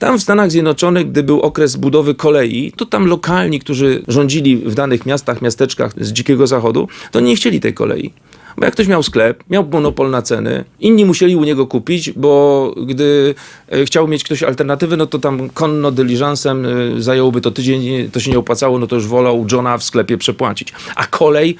Tam w Stanach Zjednoczonych, gdy był okres budowy kolei, to tam lokalni, którzy rządzili w danych miastach, miasteczkach z dzikiego zachodu, to nie chcieli tej kolei. Bo jak ktoś miał sklep, miał monopol na ceny, inni musieli u niego kupić, bo gdy e, chciał mieć ktoś alternatywę, no to tam konno dyliżansem e, zajęłoby to tydzień, to się nie opłacało, no to już wolał Johna w sklepie przepłacić. A kolej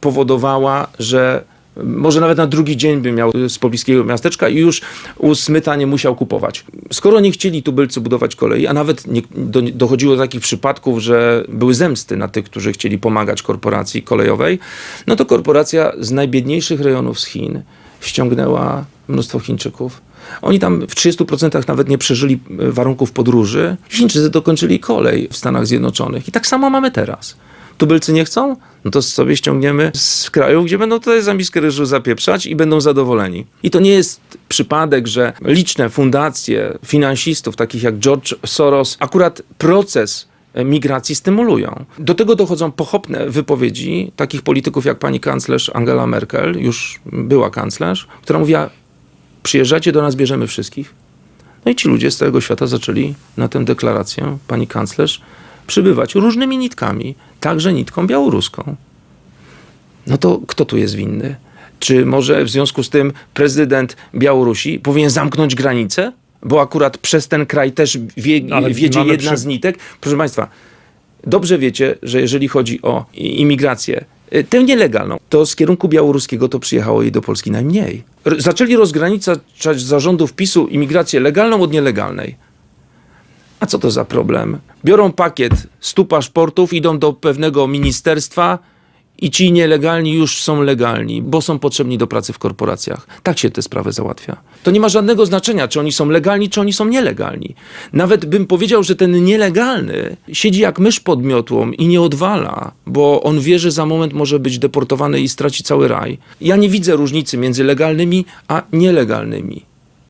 powodowała, że może nawet na drugi dzień by miał z pobliskiego miasteczka i już u Smyta nie musiał kupować. Skoro nie chcieli tubylcy budować kolei, a nawet nie, do, dochodziło do takich przypadków, że były zemsty na tych, którzy chcieli pomagać korporacji kolejowej, no to korporacja z najbiedniejszych rejonów z Chin ściągnęła mnóstwo Chińczyków. Oni tam w 30% nawet nie przeżyli e, warunków podróży. Chińczycy dokończyli kolej w Stanach Zjednoczonych. I tak samo mamy teraz. Tubylcy nie chcą? No to sobie ściągniemy z krajów, gdzie będą tutaj za ryżu zapieprzać i będą zadowoleni. I to nie jest przypadek, że liczne fundacje finansistów, takich jak George Soros, akurat proces migracji stymulują. Do tego dochodzą pochopne wypowiedzi takich polityków jak pani kanclerz Angela Merkel, już była kanclerz, która mówiła, przyjeżdżacie do nas, bierzemy wszystkich. No i ci ludzie z całego świata zaczęli na tę deklarację pani kanclerz przybywać różnymi nitkami, także nitką białoruską. No to kto tu jest winny? Czy może w związku z tym prezydent Białorusi powinien zamknąć granicę? Bo akurat przez ten kraj też wie, Ale wiedzie jedna przy- z nitek. Proszę Państwa, dobrze wiecie, że jeżeli chodzi o imigrację, y, tę nielegalną, to z kierunku białoruskiego to przyjechało jej do Polski najmniej. Zaczęli rozgraniczać zarządów PiSu imigrację legalną od nielegalnej. A co to za problem? Biorą pakiet 100 paszportów, idą do pewnego ministerstwa i ci nielegalni już są legalni, bo są potrzebni do pracy w korporacjach. Tak się te sprawy załatwia. To nie ma żadnego znaczenia, czy oni są legalni, czy oni są nielegalni. Nawet bym powiedział, że ten nielegalny siedzi jak mysz pod miotłą i nie odwala, bo on wie, że za moment może być deportowany i straci cały raj. Ja nie widzę różnicy między legalnymi a nielegalnymi.